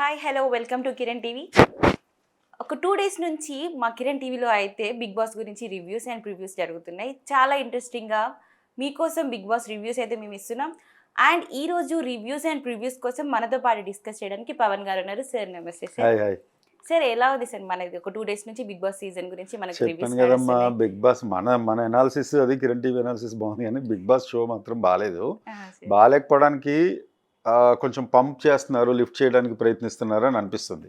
Hi hello welcome to Kiran TV ఒక two days నుంచి మా కిరణ్ టీవీలో అయితే బిగ్ బాస్ గురించి రివ్యూస్ అండ్ ప్రివ్యూస్ జరుగుతున్నాయి. చాలా ఇంట్రెస్టింగ్గా మీకోసం బిగ్ బాస్ రివ్యూస్ అయితే మేము ఇస్తున్నాం. అండ్ ఈ రోజు రివ్యూస్ అండ్ ప్రివ్యూస్ కోసం మనతో పాటు డిస్కస్ చేయడానికి పవన్ గారు ఉన్నారు. సార్ నమస్తే సార్ సార్ ఎలా ఉంది సార్ మనది ఒక టూ డేస్ నుంచి బిగ్ బాస్ సీజన్ గురించి మనకు చెప్పాను రివ్యూస్ కదమ్మా బిగ్ బాస్ మన మన ఎనాలిసిస్ అది కిరణ్ టీవీ ఎనాలిసిస్ బాగుంది కానీ బిగ్ బాస్ షో మాత్రం బాగాలేదు బాగాలేకపోవడానికి కొంచెం పంప్ చేస్తున్నారు లిఫ్ట్ చేయడానికి ప్రయత్నిస్తున్నారు అని అనిపిస్తుంది.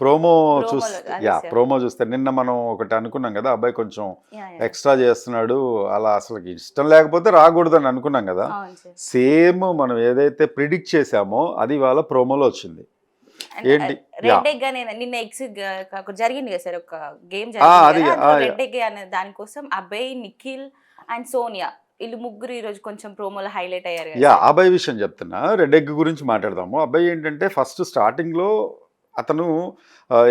ప్రోమో Promo చూస్లో, అదే యా. ప్రోమో చూస్తే నిన్న మనం ఒకటి అనుకున్నాం కదా అబ్బాయి కొంచెం ఎక్స్ట్రా చేస్తున్నాడు అలా అసలు ఇష్టం లేకపోతే రాకూడదని అనుకున్నాం కదా. సేమ్ మనం ఏదైతే ప్రిడిక్ట్ చేసామో అది వాళ్ళ ప్రోమోలో వచ్చింది. ఏంటి? అనే నిన్న జరిగింది కదా సార్ ఒక గేమ్ జరిగింది అనే దానికోసం అభయ్ నిఖిల్ అండ్ సోనియా వీళ్ళు ముగ్గురు ఈ రోజు కొంచెం ప్రోమోలో హైలైట్ అయ్యారు యా. అబ్బాయి విషయం చెప్తున్నా రెడ్ ఎగ్ గురించి మాట్లాడదాము అబ్బాయి ఏంటంటే ఫస్ట్ స్టార్టింగ్లో అతను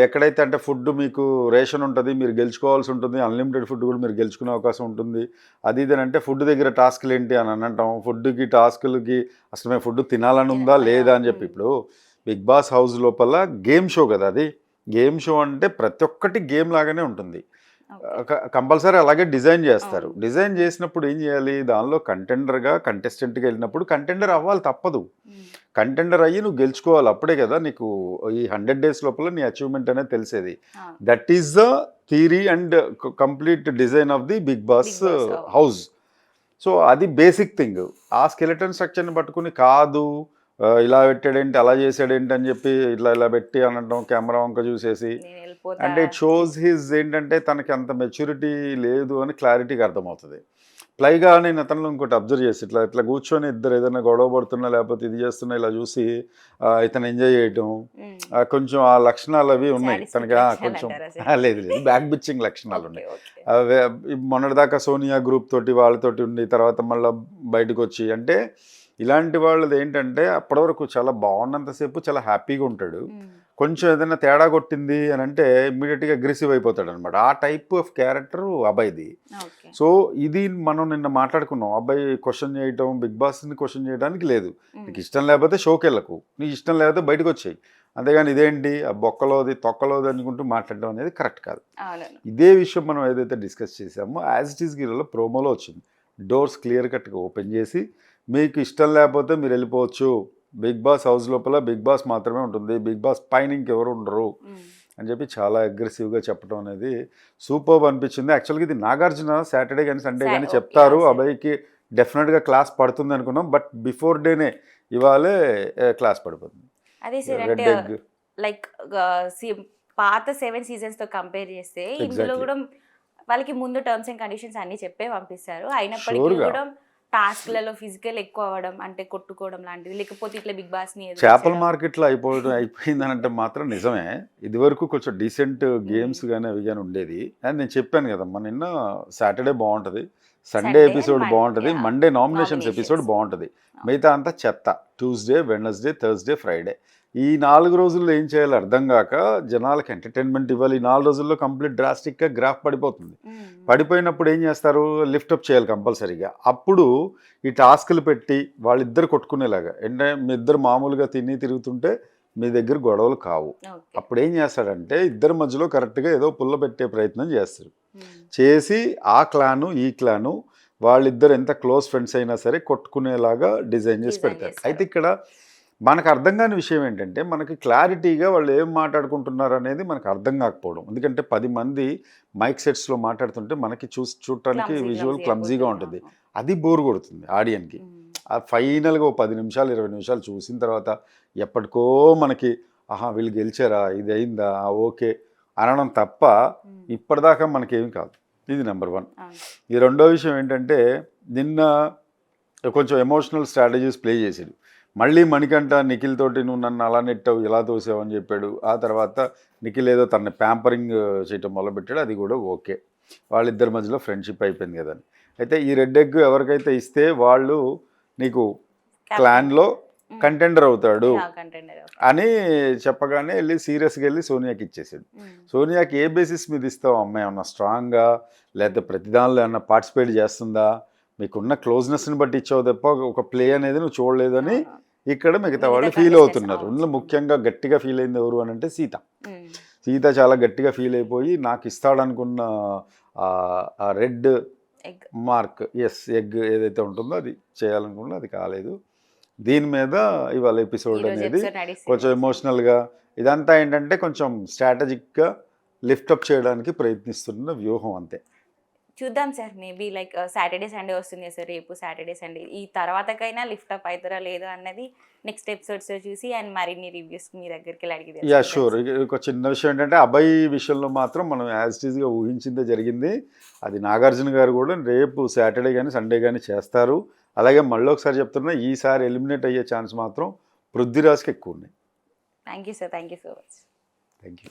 ఎక్కడైతే అంటే ఫుడ్ మీకు రేషన్ ఉంటుంది మీరు గెలుచుకోవాల్సి ఉంటుంది అన్లిమిటెడ్ ఫుడ్ కూడా మీరు గెలుచుకునే అవకాశం ఉంటుంది అది ఇది అని అంటే ఫుడ్ దగ్గర టాస్క్లు ఏంటి అని అని అంటాం ఫుడ్కి టాస్క్లకి అసలు మేము ఫుడ్ తినాలని ఉందా? లేదా అని చెప్పి. ఇప్పుడు బిగ్ బాస్ హౌస్ లోపల గేమ్ షో కదా అది గేమ్ షో అంటే ప్రతి ఒక్కటి గేమ్ లాగానే ఉంటుంది. కంపల్సరీ అలాగే డిజైన్ చేస్తారు. డిజైన్ చేసినప్పుడు ఏం చేయాలి? దానిలో కంటెండర్గా కంటెస్టెంట్గా వెళ్ళినప్పుడు కంటెండర్ అవ్వాలి తప్పదు. కంటెండర్ అయ్యి నువ్వు గెలుచుకోవాలి అప్పుడే కదా నీకు ఈ హండ్రెడ్ డేస్ లోపల నీ అచీవ్మెంట్ అనేది తెలిసేది. That is the theory and complete design of the Bigg Boss. House. So అది బేసిక్ థింగ్. ఆ స్కెలెటన్ స్ట్రక్చర్ని పట్టుకుని కాదు ఇలా పెట్టాడేంటి అలా చేసాడేంటి అని చెప్పి ఇట్లా ఇలా పెట్టి అనడం కెమెరా వంక చూసేసి. అంటే ఇట్ షోస్ హిజ్ ఏంటంటే తనకి అంత మెచ్యూరిటీ లేదు అని క్లారిటీగా అర్థమవుతుంది. పైగా నేను అతను ఇంకోటి అబ్జర్వ్ చేసి ఇట్లా ఇట్లా కూర్చొని ఇద్దరు ఏదైనా గొడవ పడుతున్నా లేకపోతే ఇది చేస్తున్నా ఇలా చూసి ఇతను ఎంజాయ్ చేయటం కొంచెం ఆ లక్షణాలు అవి ఉన్నాయి. తనకి కొంచెం లేదు లేదు బ్యాక్ బిచ్చింగ్ లక్షణాలు ఉన్నాయి. మొన్నటిదాకా సోనియా గ్రూప్ తోటి వాళ్ళతోటి ఉండి తర్వాత మళ్ళీ బయటకు వచ్చి అంటే ఇలాంటి వాళ్ళది ఏంటంటే అప్పటి వరకు చాలా బాగున్నంతసేపు చాలా హ్యాపీగా ఉంటాడు. కొంచెం ఏదైనా తేడా కొట్టింది అని అంటే ఇమ్మీడియట్గా అగ్రెసివ్ అయిపోతాడు అనమాట ఆ టైప్ ఆఫ్ క్యారెక్టర్ అబ్బాయిది. సో ఇది మనం నిన్న మాట్లాడుకున్నాం. అబ్బాయి క్వశ్చన్ చేయటం బిగ్ బాస్ని క్వశ్చన్ చేయడానికి లేదు. నీకు ఇష్టం లేకపోతే షోకి వెళ్ళకు నీకు ఇష్టం లేకపోతే బయటకు వచ్చాయి. అంతేగాని ఇదేంటి? ఆ బొక్కలోది తొక్కలోది అనుకుంటూ మాట్లాడడం అనేది కరెక్ట్ కాదు. ఇదే విషయం మనం ఏదైతే డిస్కస్ చేసామో యాజ్ ఇట్ ఈస్ గీరోలో ప్రోమోలో వచ్చింది. డోర్స్ క్లియర్ కట్గా ఓపెన్ చేసి మీకు ఇష్టం లేకపోతే మీరు వెళ్ళిపోవచ్చు. బిగ్ బాస్ హౌస్ లోపల బిగ్ బాస్ మాత్రమే ఉంటుంది. బిగ్ బాస్ పైన ఇంకెవరు ఉండరు. అని చెప్పి చాలా అగ్రెసివ్గా చెప్పడం అనేది సూపర్ అనిపించింది. యాక్చువల్గా ఇది నాగార్జున సాటర్డే కానీ సండే కానీ చెప్తారు. అబ్బాయికి డెఫినెట్గా క్లాస్ పడుతుంది అనుకున్నాం. బట్ బిఫోర్ డేనే ఇవాళే క్లాస్ పడిపోతుంది. అదే సార్ రెడ్ అంటే ఎగ్ లైక్ పాత సెవెన్ సీజన్స్తో కంపేర్ చేస్తే ఇందులో. కూడా వాళ్ళకి ముందు టర్మ్స్ అండ్ కండిషన్స్ అన్ని చెప్పే పంపిస్తారు. అయినప్పటికీ. కూడా టాస్క్లలో ఫిజికల్ ఎక్కువ అవ్వడం అంటే కొట్టుకోవడం లాంటివి లేకపోతే ఇట్లా బిగ్ బాస్ని చేపల. మార్కెట్లో అయిపోవడం అయిపోయిందని అంటే మాత్రం నిజమే ఇదివరకు కొంచెం డీసెంట్ గేమ్స్ కానీ అవి కానీ ఉండేది అండ్ నేను చెప్పాను కదమ్మా నిన్న సాటర్డే బాగుంటుంది సండే ఎపిసోడ్ బాగుంటుంది. Monday nominations. ఎపిసోడ్ బాగుంటుంది మిగతా అంతా చెత్త ట్యూస్డే వెనస్డే థర్స్డే ఫ్రైడే ఈ నాలుగు రోజుల్లో ఏం చేయాలో అర్థం కాక జనాలకి ఎంటర్టైన్మెంట్ ఇవ్వాలి ఈ నాలుగు రోజుల్లో కంప్లీట్ డ్రాస్టిక్గా గ్రాఫ్ పడిపోతుంది. పడిపోయినప్పుడు ఏం చేస్తారు లిఫ్టప్ చేయాలి కంపల్సరీగా అప్పుడు ఈ టాస్క్లు పెట్టి వాళ్ళిద్దరు కొట్టుకునేలాగా అంటే మీ ఇద్దరు మామూలుగా తిని తిరుగుతుంటే మీ దగ్గర గొడవలు కావు. అప్పుడు ఏం చేస్తాడంటే ఇద్దరి మధ్యలో కరెక్ట్గా ఏదో పుల్ల పెట్టే ప్రయత్నం చేస్తారు. చేసి ఆ క్లాను ఈ క్లాను వాళ్ళిద్దరు ఎంత క్లోజ్ ఫ్రెండ్స్ అయినా సరే కొట్టుకునేలాగా డిజైన్ చేసి పెడతారు. అయితే ఇక్కడ మనకు అర్థం కాని విషయం ఏంటంటే మనకి క్లారిటీగా వాళ్ళు ఏం మాట్లాడుకుంటున్నారు అనేది మనకు అర్థం కాకపోవడం. ఎందుకంటే పది మంది మైక్ సెట్స్లో మాట్లాడుతుంటే మనకి చూసి చూడటానికి విజువల్ క్లమ్జీగా. ఉంటుంది. అది బోర్ కొడుతుంది ఆడియన్కి. ఆ ఫైనల్గా ఓ పది నిమిషాలు ఇరవై నిమిషాలు చూసిన తర్వాత ఎప్పటికో మనకి ఆహా వీళ్ళు గెలిచారా? ఇది అయిందా? ఓకే అనడం తప్ప. ఇప్పటిదాకా మనకేం కాదు. ఇది నెంబర్ వన్. ఈ రెండో విషయం ఏంటంటే నిన్న కొంచెం ఎమోషనల్ స్ట్రాటజీస్ ప్లే చేసాడు మళ్ళీ మణికంఠ నిఖిల్ తోటి నువ్వు నన్ను అలా నెట్టావు ఇలా తోసావు అని చెప్పాడు ఆ తర్వాత నిఖిల్ ఏదో తన ప్యాంపరింగ్ చేయటం మొదలుపెట్టాడు అది కూడా ఓకే వాళ్ళిద్దరి మధ్యలో ఫ్రెండ్షిప్ అయిపోయింది కదా. అయితే ఈ రెడ్ ఎగ్ ఎవరికైతే ఇస్తే వాళ్ళు నీకు క్లాన్లో. కంటెండర్ అవుతాడు. అని చెప్పగానే వెళ్ళి సీరియస్గా వెళ్ళి సోనియాకి ఇచ్చేసాడు. సోనియాకి ఏ బేసిస్ మీద ఇస్తావు అమ్మాయి ఏమన్నా స్ట్రాంగ్గా లేకపోతే ప్రతి దానిలో ఏమన్నా పార్టిసిపేట్ చేస్తుందా మీకున్న క్లోజ్నెస్ని బట్టి ఇచ్చావు తప్ప ఒక ప్లే అనేది నువ్వు చూడలేదని. ఇక్కడ మిగతా వాళ్ళు ఫీల్ అవుతున్నారు. ఇందులో ముఖ్యంగా గట్టిగా ఫీల్ అయింది ఎవరు అని అంటే సీత. సీత చాలా గట్టిగా ఫీల్ అయిపోయి నాకు ఇస్తాడనుకున్న రెడ్ మార్క్ ఎస్ ఎగ్ ఏదైతే ఉంటుందో అది చేయాలనుకున్నా అది కాలేదు దీని మీద ఇవాళ ఎపిసోడ్ అనేది. కొంచెం ఎమోషనల్గా ఇదంతా ఏంటంటే కొంచెం స్ట్రాటజిక్గా లిఫ్టప్ చేయడానికి ప్రయత్నిస్తున్న వ్యూహం అంతే చూద్దాం sir maybe like Saturday Sunday వస్తుంది సార్ రేపు సాటర్డే సండే. ఈ తర్వాతకైనా లిఫ్ట్ అప్ అవుతారా లేదా అన్నది నెక్స్ట్ ఎపిసోడ్స్ చూసి అండ్ మరిన్ని రివ్యూస్ మీ దగ్గరికి వెళ్ళి అడిగి యా షూర్. ఒక చిన్న విషయం ఏంటంటే అబ్బాయి విషయంలో మాత్రం మనం యాజ్గా ఊహించిందే జరిగింది. అది నాగార్జున గారు కూడా రేపు సాటర్డే కానీ సండే కానీ చేస్తారు. అలాగే మళ్ళీ ఒకసారి చెప్తున్నా ఈసారి ఎలిమినేట్ అయ్యే ఛాన్స్ మాత్రం పృథ్వీరాజ్కి ఎక్కువ ఉన్నాయి. Thank you sir thank you so much. Thank you.